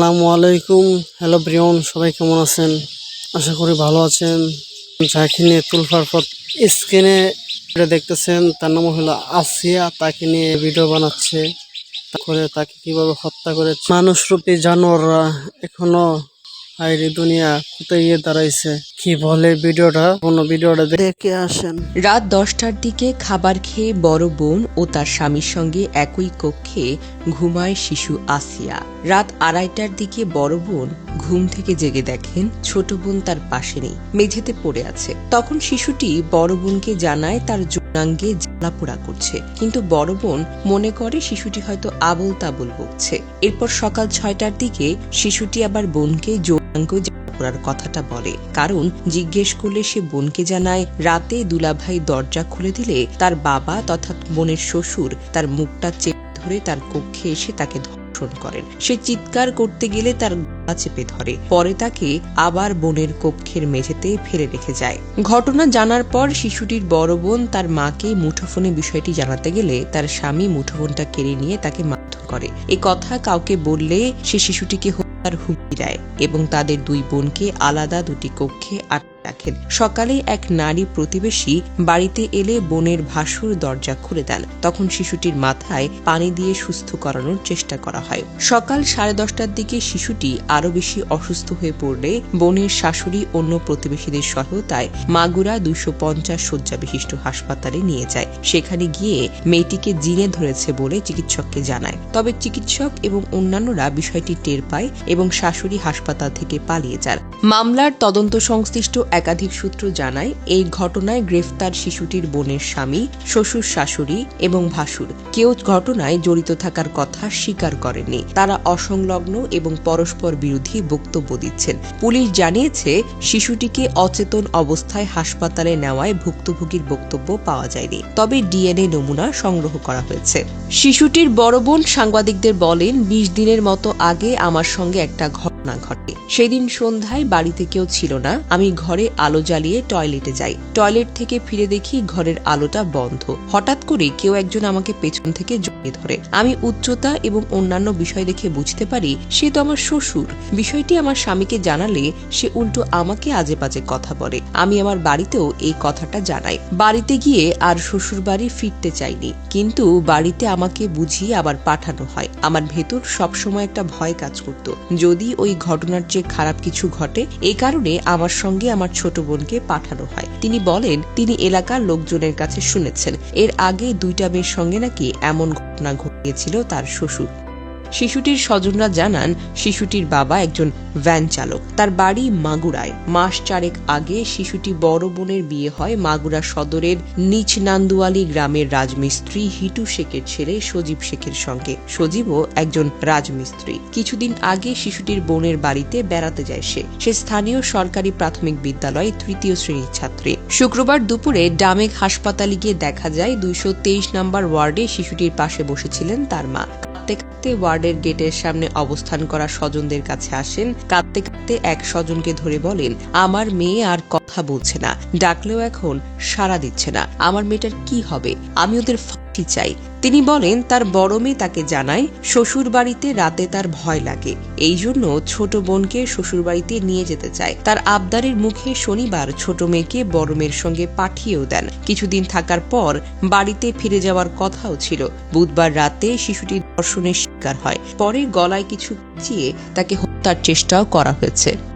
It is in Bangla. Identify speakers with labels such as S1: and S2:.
S1: আসসালামু আলাইকুম। হ্যালো ব্রিয়ন সবাই কেমন আছেন? আশা করি ভালো আছেন। যাকে নিয়ে তুলফার পর স্ক্রিনে এটা দেখতেছেন। তার নাম হলো আসিয়া। তাকে নিয়ে ভিডিও বানাচ্ছে। করে তাকে কীভাবে হত্যা করেছে? মানুষরূপী জানোয়াররা এখনও হাইরে দুনিয়া কোথায় গিয়ে দাঁড়াইছে? কি বলে ভিডিওটা? কোনো ভিডিওটা দেখে আসেন।
S2: রাত দশটার দিকে খাবার খেয়ে বড় বোন ও তার স্বামীর সঙ্গে একই কক্ষে ঘুমায় শিশু আসিয়া। রাত আড়াইটার দিকে বড় বোন ঘুম থেকে জেগে দেখেন ছোট বোন তার পাশে নেই মেঝেতে পড়ে আছে। তখন শিশুটি বড় বোনকে জানায় তার যৌনাঙ্গে জ্বালাপোড়া করছে। কিন্তু বড় বোন মনে করে শিশুটি হয়তো আবল তাবল বকছে। এরপর সকাল ছয়টার দিকে শিশুটি আবার বোনকে করার কথাটা বলে। কারণ জিজ্ঞেস করলে সে বোনকে জানায়, রাতে দুলাভাই দরজা খুলে দিলে তার বাবা তথা বোনের শ্বশুর তার মুখটা চেপে ধরে তার কক্ষে এসে তাকে ধর্ষণ করেন। সে চিৎকার করতে গেলে তার চেপে ধরে। পরে তাকে আবার বোনের কক্ষের মেঝেতে ফেলে রেখে যায়। ঘটনা জানার পর শিশুটির বড় বোন তার মাকে মুঠোফোনে বিষয়টি জানাতে গেলে তার স্বামী মুঠোফোনটা কেড়ে নিয়ে তাকে মারধর করে। এ কথা কাউকে বললে সে শিশুটিকে হত্যার হুমকি দেয় এবং তাদের দুই বোনকে আলাদা দুটি কক্ষে আটকে রাখেন। সকালে এক নারী প্রতিবেশী বাড়িতে এলে বোনের ভাসুর দরজা খুলে দেন। তখন শিশুটির মাথায় পানি দিয়ে সুস্থ করানোর চেষ্টা করা হয়। সকাল সাড়ে দশটার দিকে শিশুটি আরও বেশি অসুস্থ হয়ে পড়লে বোনের শাশুড়ি অন্য প্রতিবেশীদের সহায়তায় মাগুরা দুশো পঞ্চাশ শয্যা বিশিষ্ট হাসপাতালে নিয়ে যায়। সেখানে গিয়ে মেয়েটিকে জিনে ধরেছে বলে চিকিৎসককে জানায়। তবে চিকিৎসক এবং অন্যান্যরা বিষয়টি টের পায় এবং শাশুড়ি হাসপাতাল থেকে পালিয়ে যান। মামলার তদন্ত সংশ্লিষ্ট একাধিক সূত্র জানায়, এই ঘটনায় গ্রেফতার শিশুটির বোনের স্বামী, শ্বশুর শাশুড়ি এবং ভাসুর। কেউ ঘটনায় জড়িত থাকার কথা স্বীকার করেননি। তারা অসংলগ্ন এবং পরস্পর বিরোধী বক্তব্য দিচ্ছেন। পুলিশ জানিয়েছে, শিশুটিকে অচেতন অবস্থায় হাসপাতালে নেওয়ায় ভুক্তভোগীর বক্তব্য পাওয়া যায়নি। তবে ডিএনএ নমুনা সংগ্রহ করা হয়েছে। শিশুটির বড় বোন সাংবাদিকদের বলেন, বিশ দিনের মতো আগে আমার সঙ্গে একটা ঘটনা ঘটে। সেদিন সন্ধ্যায় বাড়িতে কেউ ছিল না। আমি ঘরে আলো জ্বালিয়ে টয়লেটে যাই। টয়লেট থেকে ফিরে দেখি ঘরের আলোটা বন্ধ। হঠাৎ করে কেউ একজন আমাকে পেছন থেকে জড়িয়ে ধরে। আমি উচ্চতা এবং অন্যান্য বিষয় দেখে বুঝতে পারি সে তো আমার শ্বশুর। বিষয়টি আমার স্বামীকে জানালে সে উল্টো আমাকে আজে বাজে কথা বলে। আমি আমার বাড়িতেও এই কথাটা জানাই। বাড়িতে গিয়ে আর শ্বশুর বাড়ি ফিরতে চাইনি। কিন্তু বাড়িতে আমাকে বুঝিয়ে আবার পাঠানো হয়। আমার ভেতর সবসময় একটা ভয় কাজ করত। যদি ওই ঘটনার চেয়ে খারাপ কিছু ঘটে এই কারণে আমার সঙ্গে আমার ছোট বোনকে পাঠানো হয়। তিনি বলেন, তিনি এলাকার লোকজনের কাছে শুনেছেন। এর আগে দুইটা মেয়ের সঙ্গে নাকি এমন ঘটনা ঘটিয়েছিল তার শ্বশুর। শিশুটির স্বজনরা জানান, শিশুটির বাবা একজন ভ্যান চালক। তার বাড়ি মাগুরায়। মাস চারেক আগে শিশুটি বড় বোনের বিয়ে হয় মাগুরা সদরের নিচ নান্দুয়ালি গ্রামের রাজমিস্ত্রি হিটু শেখের ছেলে সজীব শেখের সঙ্গে। সজীবও একজন রাজমিস্ত্রি। কিছুদিন আগে শিশুটির বোনের বাড়িতে বেড়াতে যায় সে। সে স্থানীয় সরকারি প্রাথমিক বিদ্যালয়ে তৃতীয় শ্রেণির ছাত্রী। শুক্রবার দুপুরে ডামেক হাসপাতালে গিয়ে দেখা যায়, দুইশো তেইশ নম্বর ওয়ার্ডে শিশুটির পাশে বসেছিলেন তার মা। কাঁদতে ওয়ার্ডের গেটের সামনে অবস্থান করা স্বজনদের কাছে আসেন। কাঁদতে কাঁদতে এক স্বজনকে ধরে বলেন, আমার মেয়ে আর কথা বলছে না। ডাকলেও এখন সাড়া দিচ্ছে না। আমার মেয়েটার কি হবে? আমি ওদের ফাঁসি চাই। তিনি বলেন, তার বড় মেয়ে তাকে জানায় শ্বশুর বাড়িতে রাতে তার ভয় লাগে। এই জন্য ছোট বোনকে শ্বশুর বাড়িতে নিয়ে যেতে চায়। তার আবদারের মুখে শনিবার ছোট মেয়েকে বড় মেয়ের সঙ্গে পাঠিয়েও দেন। কিছুদিন থাকার পর বাড়িতে ফিরে যাওয়ার কথাও ছিল। বুধবার রাতে শিশুটি ধর্ষণের শিকার হয়। পরে গলায় কিছু চিয়ে তাকে হত্যার চেষ্টাও করা হয়েছে।